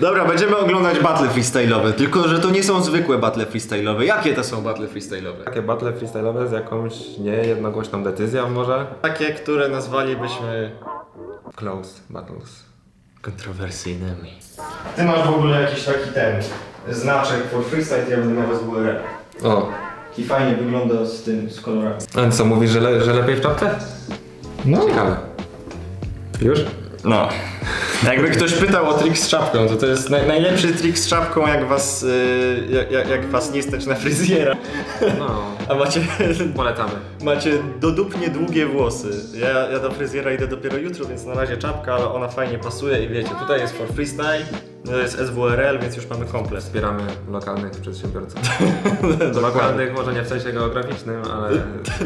Dobra, będziemy oglądać battle freestyle'owe, tylko że to nie są zwykłe battle freestyle'owe. Jakie to są battle freestyle'owe? Takie battle freestyle'owe z jakąś niejednogłośną decyzją może? Takie, które nazwalibyśmy Close battles. kontrowersyjnymi. Ty masz w ogóle jakiś taki ten znaczek for freestyle, ja będę miał SWR. O, I fajnie wygląda z tym, z kolorami. a co mówisz, że, le, że lepiej w czapce? No. Ciekawe. Już? No. Jakby ktoś pytał o trik z czapką, to to jest naj, najlepszy trik z czapką, jak was, y, jak, jak- jak was nie stać na fryzjera. No, A macie, polecamy. macie dodupnie długie włosy. Ja, ja do fryzjera idę dopiero jutro, więc na razie czapka, ale ona fajnie pasuje i wiecie, tutaj jest for freestyle, to jest SWRL, więc już mamy komplet. Wspieramy lokalnych przedsiębiorców. Dokładnie. lokalnych może nie w sensie geograficznym, ale...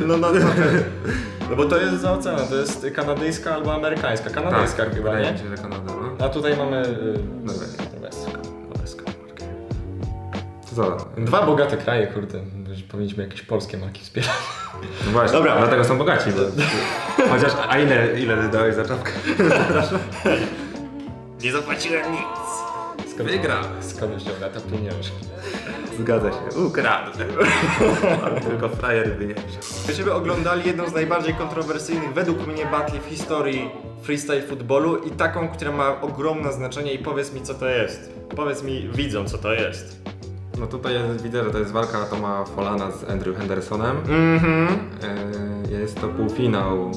No, no, no, no bo to jest za oceanem, to jest kanadyjska albo amerykańska. Kanadyjska chyba, Tak, wydaje nie? Kanada, no. A tutaj mamy... y, Norwegię. Norweską. Norweską markę. To co? Dwa bogate kraje, kurde. Powinniśmy jakieś polskie marki wspierać. No właśnie, Dobra. dlatego są bogaci, bo... Chociaż, a ile, ile dałeś za czapkę? Nie zapłaciłem nic. Skąd, Wygrał. Skąd wziął na to pieniądze? Zgadza się, ukradł. Tylko frajer wyniesie. Będziemy oglądali jedną z najbardziej kontrowersyjnych według mnie batli w historii freestyle footballu i taką, która ma ogromne znaczenie i powiedz mi co to jest. Powiedz mi widzą co to jest. No tutaj jest, widzę, że to jest walka Toma Folana z Andrew Hendersonem. Mhm. E, Jest to półfinał.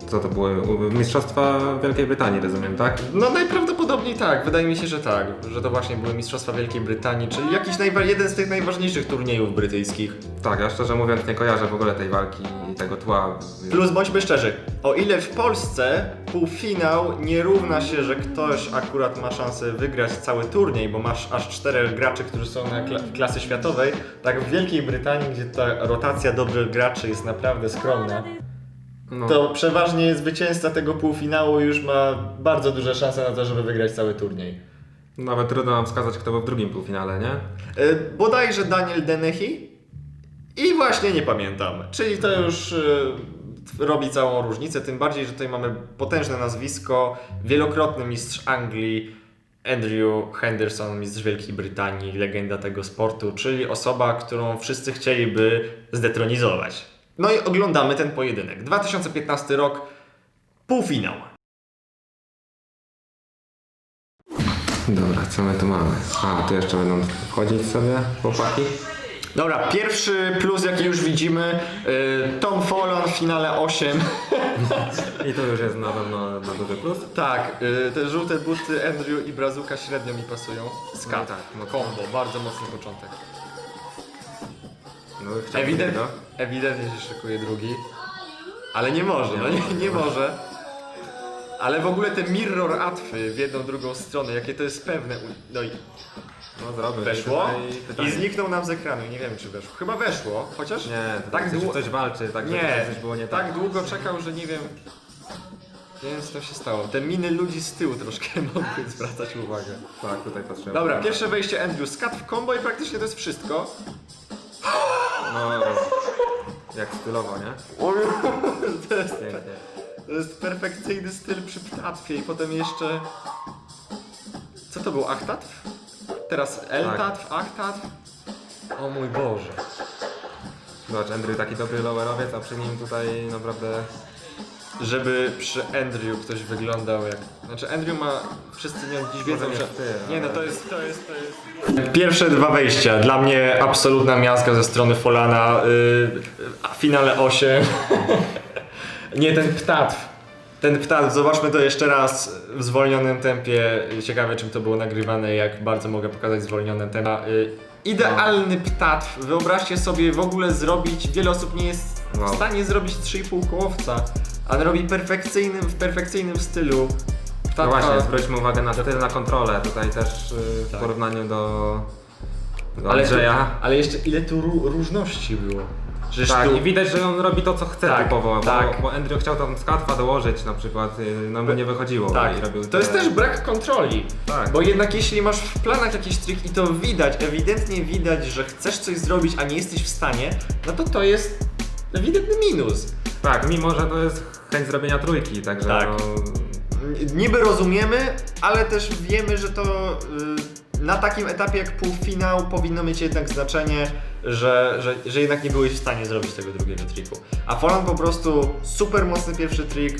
e, Co to było? Mistrzostwa Wielkiej Brytanii, rozumiem, tak? No najprawdopodobniej tak, wydaje mi się, że tak, że to właśnie były Mistrzostwa Wielkiej Brytanii, czyli jakiś najwa- jeden z tych najważniejszych turniejów brytyjskich. Tak, ja szczerze mówiąc nie kojarzę w ogóle tej walki i tego tła. Plus bądźmy szczerzy, o ile w Polsce półfinał nie równa się, że ktoś akurat ma szansę wygrać cały turniej, bo masz aż czterech graczy, którzy są na kla- w klasy światowej, tak w Wielkiej Brytanii, gdzie ta rotacja dobrych graczy jest naprawdę skromna, No, to przeważnie zwycięzca tego półfinału już ma bardzo duże szanse na to, żeby wygrać cały turniej. Nawet trudno nam wskazać, kto był w drugim półfinale, nie? E, bodajże Daniel Denechi i właśnie nie pamiętam. Czyli to już e, robi całą różnicę, tym bardziej, że tutaj mamy potężne nazwisko, wielokrotny mistrz Anglii, Andrew Henderson, mistrz Wielkiej Brytanii, legenda tego sportu, czyli osoba, którą wszyscy chcieliby zdetronizować. No i oglądamy ten pojedynek. 2015 rok, półfinał. Dobra, co my tu mamy? A, tu jeszcze będą wchodzić sobie chłopaki. Dobra, pierwszy plus jaki już widzimy, y, Tom Folon w finale 8. I to już jest na pewno na duży plus. Tak, y, te żółte buty Andrew i Brazuka średnio mi pasują. Skat, No tak, mocno. combo, bardzo mocny początek. No, chciałbym Ewident, ewidentnie się szykuje drugi, ale nie może, no nie, nie może. Ale w ogóle te mirror atwy w jedną, drugą stronę, jakie to jest pewne. u- No i No zrobię. weszło I, i zniknął nam z ekranu, nie wiem czy weszło. Chyba weszło, chociaż Nie, to tak tak długo... coś walczy, tak żeby Nie, coś było nie tak. tak długo czekał, że nie wiem. Nie wiem co się stało. Te miny ludzi z tyłu troszkę mogły zwracać uwagę. Tak, tutaj patrzyłem. Dobra, pierwsze wejście Andrew, skat w combo i praktycznie to jest wszystko. No, jak stylowo, nie? To jest, Pięknie. to jest perfekcyjny styl przy ptatwie i potem jeszcze... Co to był, achtatw? Teraz L-tatw, achtatw? O mój Boże. Zobacz, Andrew taki dobry lowerowiec, a przy nim tutaj naprawdę... Żeby przy Andrew ktoś wyglądał jak... Znaczy Andrew ma... Wszyscy nie dziś wiedzą, Może że... nie ty, Nie no, to jest, to jest, to jest... Pierwsze dwa wejścia. Dla mnie absolutna miazga ze strony Folana. Yy, a finale 8. nie, ten ptatw. Ten ptatw, zobaczmy to jeszcze raz w zwolnionym tempie. Ciekawe czym to było nagrywane, jak bardzo mogę pokazać zwolnione tempo. Yy, idealny ptatw. Wyobraźcie sobie w ogóle zrobić, wiele osób nie jest w stanie zrobić 3,5 kołowca, on robi perfekcyjnym, w perfekcyjnym stylu. No właśnie, zwróćmy uwagę na styl, na kontrolę. Tutaj też y, w Tak. porównaniu do, do Ale, Andrzeja. ale jeszcze ile tu ró- różności było. Żeż Tak, tu... i widać, że on robi to, co chce Tak, typowo, tak. bo, bo Andrew chciał tam skatwa dołożyć na przykład, y, no mu nie wychodziło Tak, i robił to jest te- też brak kontroli. Tak. Bo jednak jeśli masz w planach jakiś trik i to widać, ewidentnie widać, że chcesz coś zrobić, a nie jesteś w stanie, no to to jest ewidentny minus. Tak, mimo że to jest chęć zrobienia trójki, także Tak. no, Niby rozumiemy, ale też wiemy, że to y, na takim etapie jak półfinał powinno mieć jednak znaczenie, że, że, że jednak nie byłeś w stanie zrobić tego drugiego triku. A Folan po prostu super mocny pierwszy trik,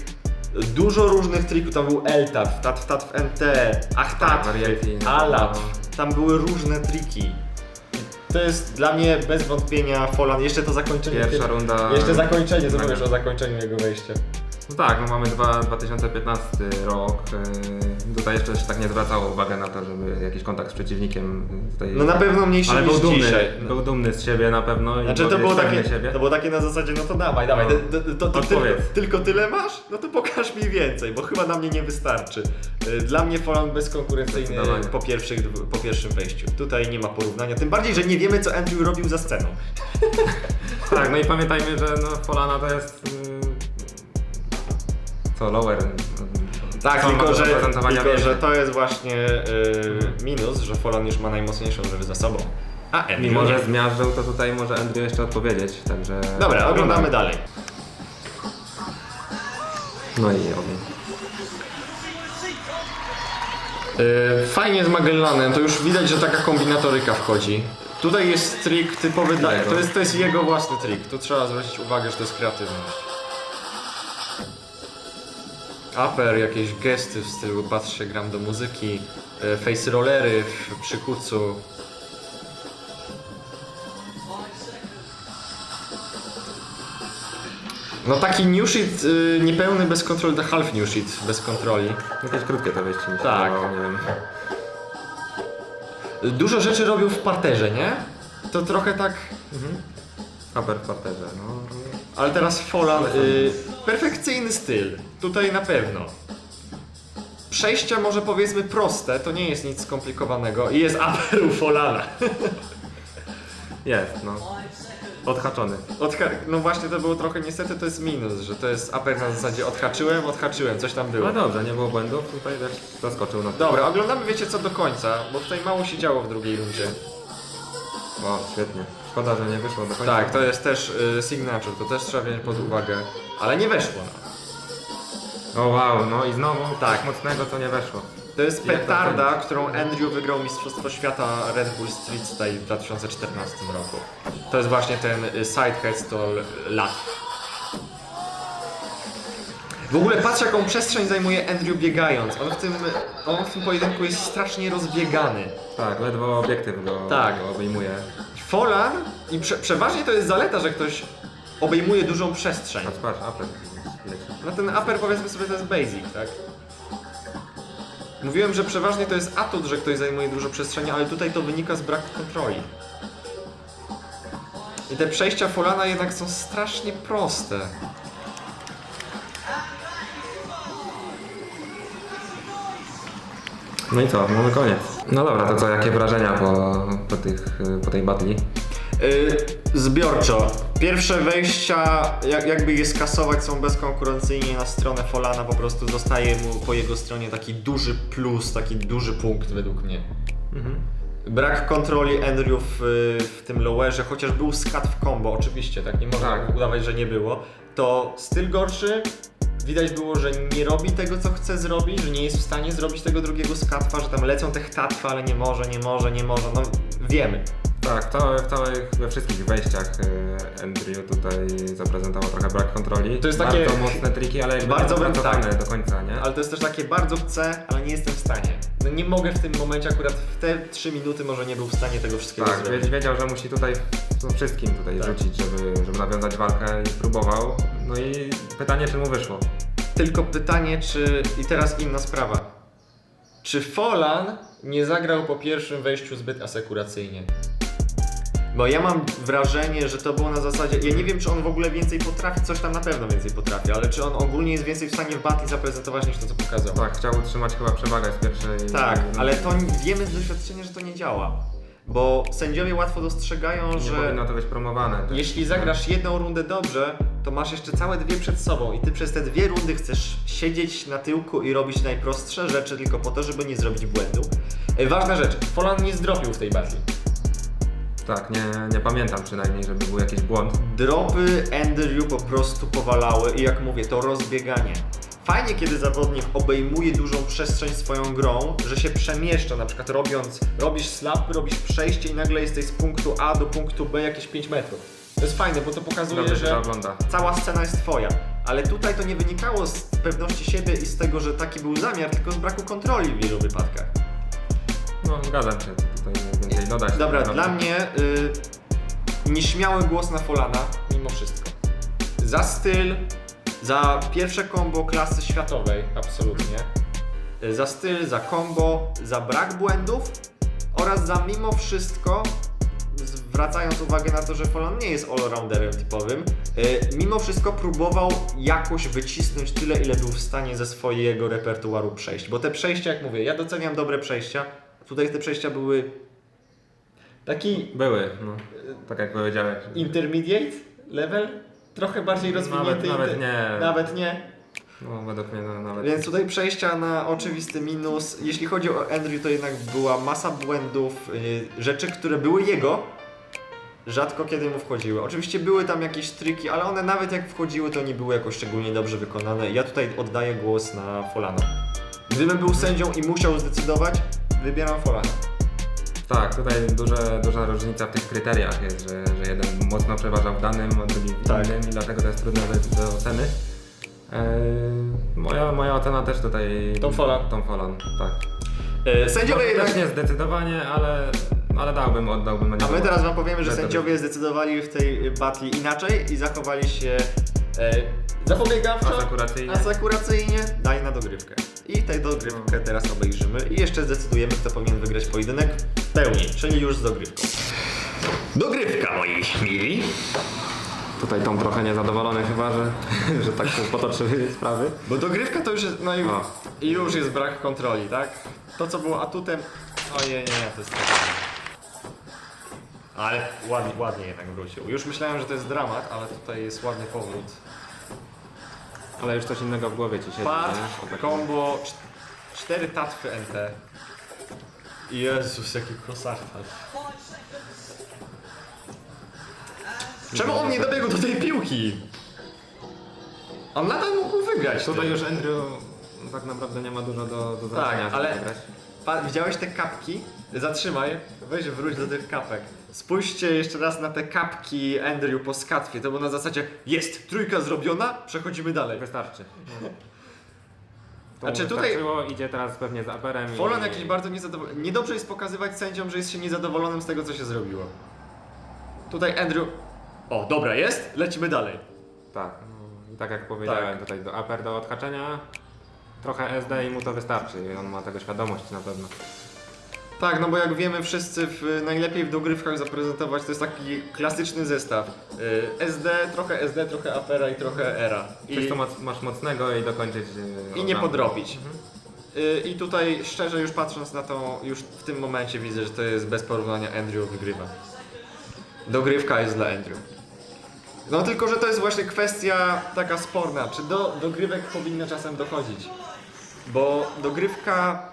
dużo różnych trików, tam był L-tat, tat w tat w NT, ach tat, Variety, no. alat, tam były różne triki. To jest dla mnie bez wątpienia Folan, jeszcze to zakończenie. Pierwsza runda. Jeszcze zakończenie, co powiesz o zakończeniu jego wejścia? No tak, no mamy dwa, 2015 rok. Yy, tutaj jeszcze się tak nie zwracało uwagi na to, żeby jakiś kontakt z przeciwnikiem yy, tutaj. No na pewno mniejszy Ale niż był dumny, dzisiaj. był dumny z siebie na pewno. i Znaczy to był było, takie, siebie. to było takie na zasadzie, no to dawaj, dawaj, No. to, to, to, tylko, tylko tyle masz? No to pokaż mi więcej, bo chyba na mnie nie wystarczy. Y, Dla mnie Folan bezkonkurencyjny po, pierwszych, po pierwszym wejściu. Tutaj nie ma porównania, tym bardziej, że nie wiemy co Andrew robił za sceną. Tak, no i pamiętajmy, że no, Polana to jest. Yy, co, lower. yy, Tak, ma tylko, że, tylko że to jest właśnie y, minus, że Folan już ma najmocniejszą żywę za sobą. A Andrew Mimo, że zmiażdżył, to tutaj może Andrew jeszcze odpowiedzieć, także... Dobra, oglądamy dalej. No i ogień. Yy, Fajnie z Magellanem, to już widać, że taka kombinatoryka wchodzi. Tutaj jest trik typowy dla... To jest, to jest jego własny trik. Tu trzeba zwrócić uwagę, że to jest kreatywność. Upper, jakieś gesty w stylu patrzę, gram do muzyki, yy, face rollery w, przy kucu. No taki new shit yy, niepełny bez kontroli, to half new shit bez kontroli. Jakieś krótkie to wejście mi się Tak. wydawało, nie wiem. Dużo rzeczy robił w parterze, nie? To trochę tak. Upper w parterze, no. Ale teraz Folan. Y, perfekcyjny styl. Tutaj na pewno. Przejścia może powiedzmy proste, to nie jest nic skomplikowanego. I jest upper u Folana. Jest, no. Odhaczony. Odha- no właśnie to było trochę niestety to jest minus, że to jest upper na zasadzie odhaczyłem, odhaczyłem, coś tam było. No dobrze, nie było błędów, tutaj też zaskoczył na to. Dobra, oglądamy wiecie co do końca, bo tutaj mało się działo w drugiej rundzie. O, świetnie. Szkoda, że nie wyszło do końca. Tak, to jest też y, signature, to też trzeba wziąć pod uwagę. Ale nie weszło. No. O wow, no i znowu Tak. mocnego, co nie weszło. To jest to petarda, którą Andrew wygrał Mistrzostwo Świata Red Bull Street Style w 2014 roku. To jest właśnie ten y, side headstall lat. W ogóle patrz jaką przestrzeń zajmuje Andrew biegając. On w tym, on w tym pojedynku jest strasznie rozbiegany. Tak, ledwo obiektyw go, Tak. go obejmuje. Folan i prze, przeważnie to jest zaleta, że ktoś obejmuje dużą przestrzeń. Patrz, patrz, upper leci. No ten upper powiedzmy sobie to jest basic, tak? Mówiłem, że przeważnie to jest atut, że ktoś zajmuje dużo przestrzeni, ale tutaj to wynika z braku kontroli. I te przejścia Folana jednak są strasznie proste. No i co, mamy koniec. No dobra, to co, jakie wrażenia po, po, tych, po tej batli? Yy, zbiorczo. Pierwsze wejścia, jak, jakby je skasować, są bezkonkurencyjnie na stronę Folana, po prostu zostaje mu po jego stronie taki duży plus, taki duży punkt według mnie. Mhm. Brak kontroli Andrew w, w tym lowerze, chociaż był skat w combo, oczywiście, tak nie można Tak. udawać, że nie było. To styl gorszy, widać było, że nie robi tego, co chce zrobić, że nie jest w stanie zrobić tego drugiego skatwa, że tam lecą te htatwy, ale nie może, nie może, nie może, no wiemy. Tak, całe, w całych, we wszystkich wejściach e, Andrew tutaj zaprezentował trochę brak kontroli. To jest takie- Bardzo mocne triki, ale jakby Bardzo tak. do końca, nie? Ale to jest też takie bardzo chcę, ale nie jestem w stanie. No nie mogę w tym momencie, akurat w te 3 minuty może nie był w stanie tego wszystkiego Tak, zrobić. wiedział, wiedział, że musi tutaj wszystkim tutaj Tak. rzucić, żeby, żeby nawiązać walkę i próbował. No i pytanie, czy mu wyszło. Tylko pytanie, czy. I teraz inna sprawa. Czy Folan nie zagrał po pierwszym wejściu zbyt asekuracyjnie? Bo ja mam wrażenie, że to było na zasadzie. Ja nie wiem, czy on w ogóle więcej potrafi, coś tam na pewno więcej potrafi, ale czy on ogólnie jest więcej w stanie w battle zaprezentować niż to, co pokazał. Tak, chciał utrzymać chyba przewagę z pierwszej... Tak, ale to wiemy z doświadczenia, że to nie działa. Bo sędziowie łatwo dostrzegają, Nie że. powinno to być promowane. też. Jeśli zagrasz jedną rundę dobrze, to masz jeszcze całe dwie przed sobą i ty przez te dwie rundy chcesz siedzieć na tyłku i robić najprostsze rzeczy tylko po to, żeby nie zrobić błędu. E, Ważna rzecz, Folan nie zdropił w tej batii. Tak, nie, nie pamiętam przynajmniej, żeby był jakiś błąd. Dropy Andrew po prostu powalały i jak mówię, to rozbieganie. Fajnie, kiedy zawodnik obejmuje dużą przestrzeń swoją grą, że się przemieszcza, na przykład robiąc, robisz slap, robisz przejście i nagle jesteś z punktu A do punktu B jakieś 5 metrów. To jest fajne, bo to pokazuje, Dobrze że to ogląda. cała scena jest twoja. Ale tutaj to nie wynikało z pewności siebie i z tego, że taki był zamiar, tylko z braku kontroli w wielu wypadkach. No, zgadzam się, tutaj więcej dodać. Dobra, Dobra. dla mnie y, nieśmiały głos na Folana, mimo wszystko. Za styl, za pierwsze combo klasy światowej, absolutnie. Y, Za styl, za combo, za brak błędów oraz za mimo wszystko, zwracając uwagę na to, że Folan nie jest allrounderem typowym, y, mimo wszystko próbował jakoś wycisnąć tyle, ile był w stanie ze swojego repertuaru przejść. Bo te przejścia, jak mówię, ja doceniam dobre przejścia. Tutaj te przejścia były taki Były, no, tak jak powiedziałeś. intermediate level, trochę bardziej rozwinięty. Nawet- nawet nie. Nawet nie. No, według mnie no, nawet... Więc tutaj przejścia na oczywisty minus. Jeśli chodzi o Andrew, to jednak była masa błędów, yy, rzeczy, które były jego, rzadko kiedy mu wchodziły. Oczywiście były tam jakieś triki, ale one nawet jak wchodziły, to nie były jakoś szczególnie dobrze wykonane. Ja tutaj oddaję głos na Folana. Gdybym był sędzią i musiał zdecydować, wybieram Folana. Tak, tutaj duże, duża różnica w tych kryteriach jest, że, że jeden mocno przeważał w danym, a drugi w Tak. innym i dlatego to jest trudne do, do oceny. Eee, moja, moja ocena też tutaj... Tom Holland. Tom Holland, tak. Yy, sędziowie jednak... Też nie zdecydowanie, ale, ale dałbym, oddałbym A my teraz wam powiemy, że sędziowie zdecydowali w tej batli inaczej i zachowali się e, zapobiegawczo, Asekuracyjnie. asekuracyjnie, daj na dogrywkę. I tę dogrywkę teraz obejrzymy i jeszcze zdecydujemy, kto powinien wygrać pojedynek w pełni, czyli już z dogrywką. Dogrywka, moi mili. Tutaj Tom trochę niezadowolony chyba, że, że tak się potoczyły sprawy. Bo dogrywka to już jest, no i, O. i już jest brak kontroli, tak? To co było atutem, ojej, nie, nie, to jest. Ale ładnie, ładnie jednak wrócił. Już myślałem, że to jest dramat, ale tutaj jest ładny powrót. Ale już coś innego w głowie ci siedzi, Pat, nie? Tak- combo, cz- cztery tatwy NT. Jezus, jaki kosartal. Czemu on nie dobiegł do tej piłki? On nadal mógł wygrać. Tutaj już Andrew tak naprawdę nie ma dużo do, do Tak, żeby ale wygrać. pa, widziałeś te kapki? Zatrzymaj, weź wróć do tych kapek. Spójrzcie jeszcze raz na te kapki Andrew po skatwie. To było na zasadzie, jest, trójka zrobiona, przechodzimy dalej. Wystarczy. To Znaczy tutaj- idzie teraz pewnie z aperem Folan i... jakiś bardzo niezadowolony. Niedobrze jest pokazywać sędziom, że jest się niezadowolonym z tego, co się zrobiło. Tutaj Andrew. O, dobra, jest, lecimy dalej. Tak, i tak jak powiedziałem, Tak. tutaj do aper do odhaczenia, trochę SD i mu to wystarczy i on ma tego świadomość na pewno. Tak, no bo jak wiemy wszyscy w, najlepiej w dogrywkach zaprezentować, to jest taki klasyczny zestaw. Y, SD, trochę SD, trochę Apera i trochę Era. Coś I, co masz, masz mocnego i dokończyć... yy, i nie od razu. podrobić. Y, I tutaj szczerze już patrząc na to, już w tym momencie widzę, że to jest bez porównania Andrew wygrywa. Dogrywka jest dla Andrew. No tylko, że to jest właśnie kwestia taka sporna, czy do dogrywek powinno czasem dochodzić. Bo dogrywka,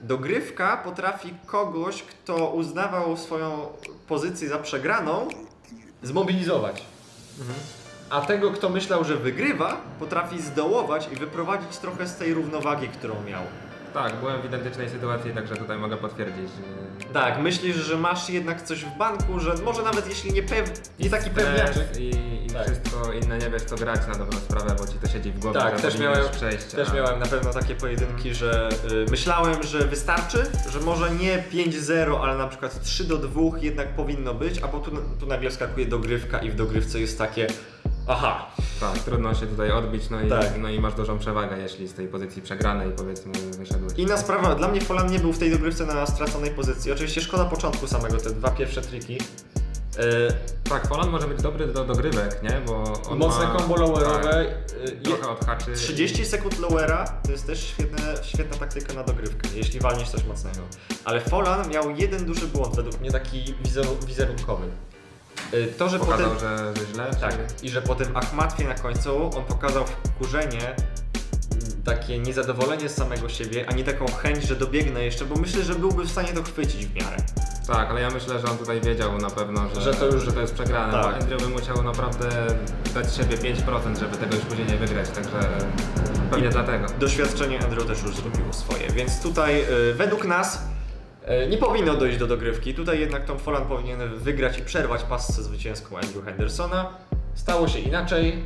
dogrywka potrafi kogoś, kto uznawał swoją pozycję za przegraną, zmobilizować. A tego, kto myślał, że wygrywa, potrafi zdołować i wyprowadzić trochę z tej równowagi, którą miał. Tak, byłem w identycznej sytuacji, także tutaj mogę potwierdzić. Tak, myślisz, że masz jednak coś w banku, że może nawet jeśli nie, pew... nie taki pewniaczek. Stres I, i Tak. wszystko inne nie wiesz co grać na dobrą sprawę, bo ci to siedzi w głowie, Tak, że też powinieneś miałem, przejść. też a- miałem na pewno takie pojedynki, że y, myślałem, że wystarczy, że może nie 5-0, ale na przykład 3 do 2 jednak powinno być, a potem tu, tu nagle wskakuje dogrywka i w dogrywce jest takie aha, Tak, trudno się tutaj odbić, no i, Tak. no i masz dużą przewagę, jeśli z tej pozycji przegranej powiedzmy wyszedłeś. Inna sprawa, dla mnie Folan nie był w tej dogrywce na straconej pozycji. Oczywiście szkoda początku samego, te dwa pierwsze triki. Y, Tak, Poland może być dobry do dogrywek, nie? Bo on mocne ma, combo lowerowe. Tak, je- trochę odhaczy. 30 sekund lowera to jest też świetne, świetna taktyka na dogrywkę, jeśli walniesz coś mocnego. Ale Folan miał jeden duży błąd, według mnie taki wizeru- wizerunkowy. Y, To, że Pokazał, potem. że, że źle? Tak, Czy... i że po tym Achmatwie na końcu on pokazał wkurzenie, m, takie niezadowolenie z samego siebie, a nie taką chęć, że dobiegnę jeszcze, bo myślę, że byłby w stanie to chwycić w miarę. tak, ale ja myślę, że on tutaj wiedział na pewno, że, Że to już- że to jest przegrane. Tak. Bo Andrew by musiał naprawdę dać siebie 5%, żeby tego już później nie wygrać, także Pewnie dlatego. Doświadczenie Andrew też już zrobiło swoje, więc tutaj y, według nas nie powinno dojść do dogrywki. Tutaj jednak Tom Holland powinien wygrać i przerwać pasce zwycięską Andrew Hendersona. Stało się inaczej. y,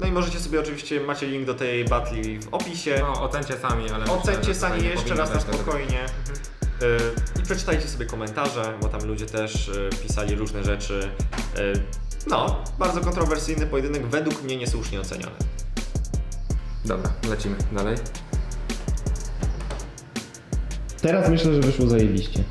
no i możecie sobie oczywiście, macie link do tej batli w opisie. No, ocencie sami, ale Ocencie sami jeszcze raz na spokojnie. Y, I przeczytajcie sobie komentarze, bo tam ludzie też pisali różne rzeczy. No, bardzo kontrowersyjny pojedynek, według mnie niesłusznie oceniony. Dobra, lecimy dalej. Teraz myślę, że wyszło zajebiście.